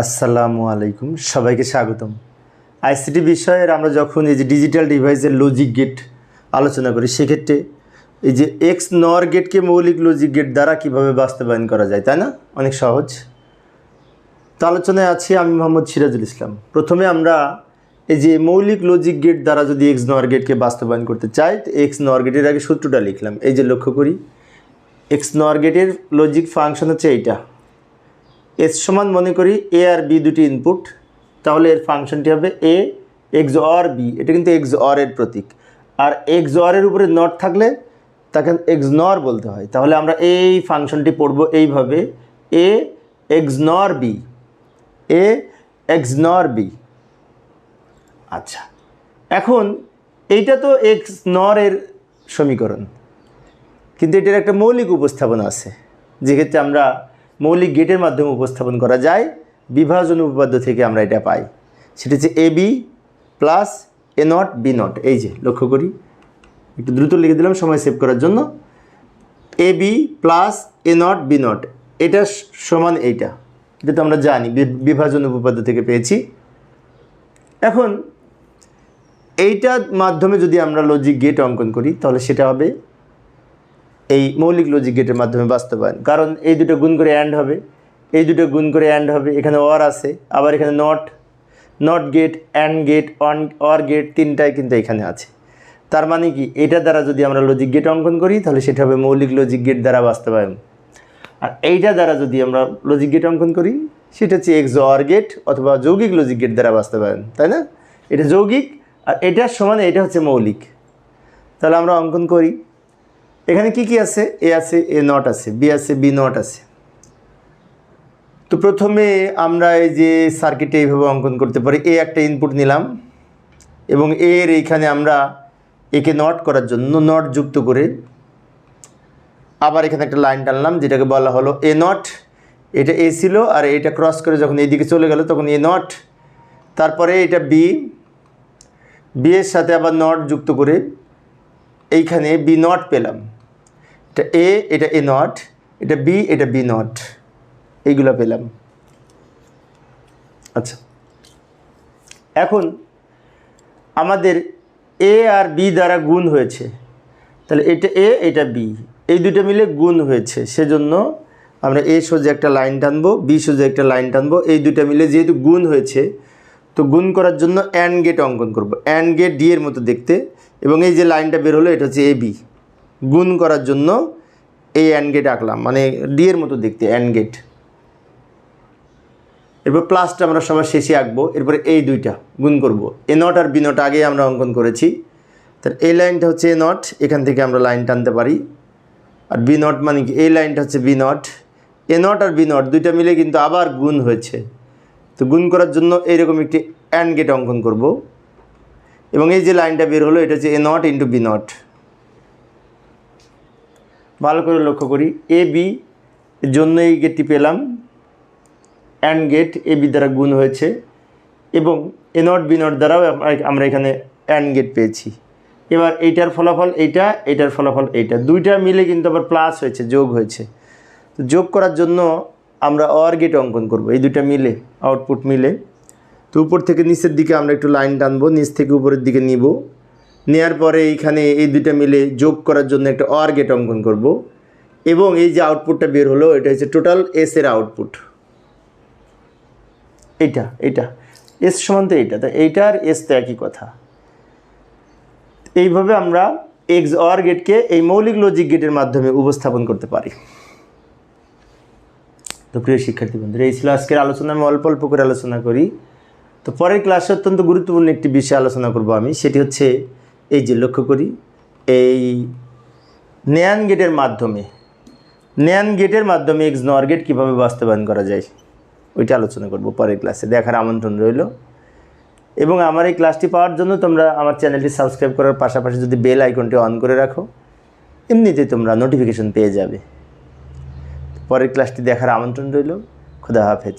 আসসালামু আলাইকুম, সবাইকে স্বাগতম। আইসিটি বিষয়ের আমরা যখন এই যে ডিজিটাল ডিভাইসের লজিক গেট আলোচনা করি, সেক্ষেত্রে এই যে এক্স নর গেটকে মৌলিক লজিক গেট দ্বারা কীভাবে বাস্তবায়ন করা যায়, তাই না? অনেক সহজ। তো আলোচনায় আছি আমি মোহাম্মদ সিরাজুল ইসলাম। প্রথমে আমরা এই যে মৌলিক লজিক গেট দ্বারা যদি এক্স নর গেটকে বাস্তবায়ন করতে চাই, তো এক্স নর গেটের আগে সূত্রটা লিখলাম। এই যে লক্ষ্য করি এক্স নর গেটের লজিক ফাংশন হচ্ছে এইটা। এস সমান মনে করি এ আর বি দুটি ইনপুট তাহলে এর ফাংশনটি হবে এ এক্স অর বি। এটা কিন্তু এক্স অর এর প্রতীক। আর এক্স অর উপরে নট থাকলে তাকে এক্স নর বলতে হয়। তাহলে আমরা এই ফাংশনটি পড়ব এইভাবে। A X nor B. A X nor B. আচ্ছা। এখন এইটা তো এক্স নর এর সমীকরণ। কিন্তু এটার একটা মৌলিক উপস্থাপনা আছে। যেক্ষেত্রে আমরা মৌলিক গেটের মাধ্যমে উপস্থাপন করা যায়। বিভাজন উপপাদ্য থেকে আমরা এটা পাই। সেটা হচ্ছে A B plus A not B not এই যে, লক্ষ্য করি। একটু দ্রুত লিখে দিলাম, সময় সেভ করার জন্য। A B plus A not B not এটা সমান এইটা। এটা তো আমরা জানি বিভাজন উপপাদ্য থেকে পেয়েছি। এখন, এইটার মাধ্যমে যদি আমরা লজিক গেট অঙ্কন করি, তাহলে সেটা হবে এই মৌলিক লজিক গেটের মাধ্যমে বাস্তবায়ন। কারণ এই দুটো গুণ করে অ্যান্ড হবে, এই দুটো গুণ করে অ্যান্ড হবে, এখানে অর আছে, আবার এখানে not not gate and gate on or gate তিনটাই কিন্তু এখানে আছে। তার মানে কি? এটা দ্বারা যদি আমরা লজিক গেট অঙ্কন করি, তাহলে সেটা হবে মৌলিক লজিক গেট দ্বারা বাস্তবায়ন। আর এইটা দ্বারা যদি আমরা লজিক গেট অঙ্কন করি, সেটা হচ্ছে এক্স অর গেট অথবা যৌগিক লজিক গেট দ্বারা বাস্তবায়ন, তাই না? এটা যৌগিক, আর এটার সমান এটা হচ্ছে মৌলিক। তাহলে আমরা অঙ্কন করি। এখানে কি কি আছে? এ আছে, এ নট আছে, বি আছে, বি নট আছে। তো প্রথমে আমরা এই যে সার্কিটে এইভাবে অঙ্কন করতে পারি, এ একটা ইনপুট নিলাম এবং এর এইখানে আমরা একে নট করার জন্য নট যুক্ত করে আবার এখানে একটা লাইন টানলাম, যেটাকে বলা হলো এ নট এটা এ ছিল আর এটা ক্রস করে যখন এইদিকে চলে গেল, তখন এ নট তারপরে এটা বি। বি এর সাথে আবার নট যুক্ত করে এইখানে বি নট পেলাম। এটা এ এটা এ নট এটা বি এটা বি নট এইগুলো পেলাম। আচ্ছা। এখন আমাদের এ আর বি দ্বারা গুণ হয়েছে। তাহলে এটা এ এটা বি এই দুটো মিলে গুণ হয়েছে। সেজন্য আমরা এ সোজা একটা লাইন টানবো বি সোজা একটা লাইন টানবো। এই দুটো মিলে যেহেতু গুণ হয়েছে, তো গুণ করার জন্য অ্যান্ড গেট অঙ্কন করব। অ্যান্ড গেট ডি এর মতো দেখতে। এবং এই যে লাইনটা বের হলো, এটা হচ্ছে এ বি গুণ করার জন্য এই অ্যান্ড গেট আঁকলাম। মানে ডি এর মতো দেখতে অ্যান্ড গেট এরপর প্লাসটা আমরা সবার শেষে আঁকবো। এরপরে এই দুইটা গুণ করব। এ নট আর বি নট আগে আমরা অঙ্কন করেছি। তাহলে এই লাইনটা হচ্ছে এ নট এখান থেকে আমরা লাইন টানতে পারি। আর বি নট মানে কি? এই লাইনটা হচ্ছে বি নট এ নট আর বি নট দুইটা মিলে কিন্তু আবার গুণ হয়েছে। তো গুণ করার জন্য এইরকম একটি অ্যান্ড গেট অঙ্কন করব। এবং এই যে লাইনটা বের হলো, এটা হচ্ছে A not into B not ভালো করে লক্ষ্য করি। এ বি জন্য এই গেটটি পেলাম। অ্যান্ড গেট এ বি দ্বারা গুণ হয়েছে এবং এ নট বি নট দ্বারাও আমরা- এখানে অ্যান্ড গেট পেয়েছি। এবার এইটার ফলাফল এইটা, এইটার ফলাফল এইটা। দুইটা মিলে কিন্তু আবার প্লাস হয়েছে, যোগ হয়েছে। তো যোগ করার জন্য আমরা অর গেট অঙ্কন করব। এই দুইটা মিলে আউটপুট মিলে। তো উপর থেকে নিচের দিকে আমরা একটু লাইন টানবো, নিচ থেকে উপরের দিকে নিব। নেওয়ার পরে এইখানে এই দুইটা মিলে যোগ করার জন্য একটা অর গেট অঙ্কন করব। এবং এই যে আউটপুটটা বের হলো, এটা হচ্ছে টোটাল এস এর আউটপুট। এইটা এইটা। এস সমান তো এইটা, তা এইটা আর এস তো একই কথা। এইভাবে আমরা এক্স অর গেটকে এই মৌলিক লজিক গেটের মাধ্যমে উপস্থাপন করতে পারি। তো প্রিয় শিক্ষার্থী বন্ধুরা, এই ছিল আজকের আলোচনা। আমি অল্প অল্প করে আলোচনা করি। তো পরের ক্লাসে অত্যন্ত গুরুত্বপূর্ণ একটি বিষয় আলোচনা করব আমি, সেটি হচ্ছে এই যে লক্ষ্য করি, এই নেয়ান গেটের মাধ্যমে, নেয়ান গেটের মাধ্যমে এক্স নর গেট কীভাবে বাস্তবায়ন করা যায়, ওইটা আলোচনা করব পরের ক্লাসে দেখার আমন্ত্রণ রইল। এবং আমার এই ক্লাসটি পাওয়ার জন্য তোমরা আমার চ্যানেলটি সাবস্ক্রাইব করার পাশাপাশি যদি বেল আইকনটি অন করে রাখো, এমনিতেই তোমরা নোটিফিকেশন পেয়ে যাবে। পরের ক্লাসটি দেখার আমন্ত্রণ রইল। খুদা হাফেজ।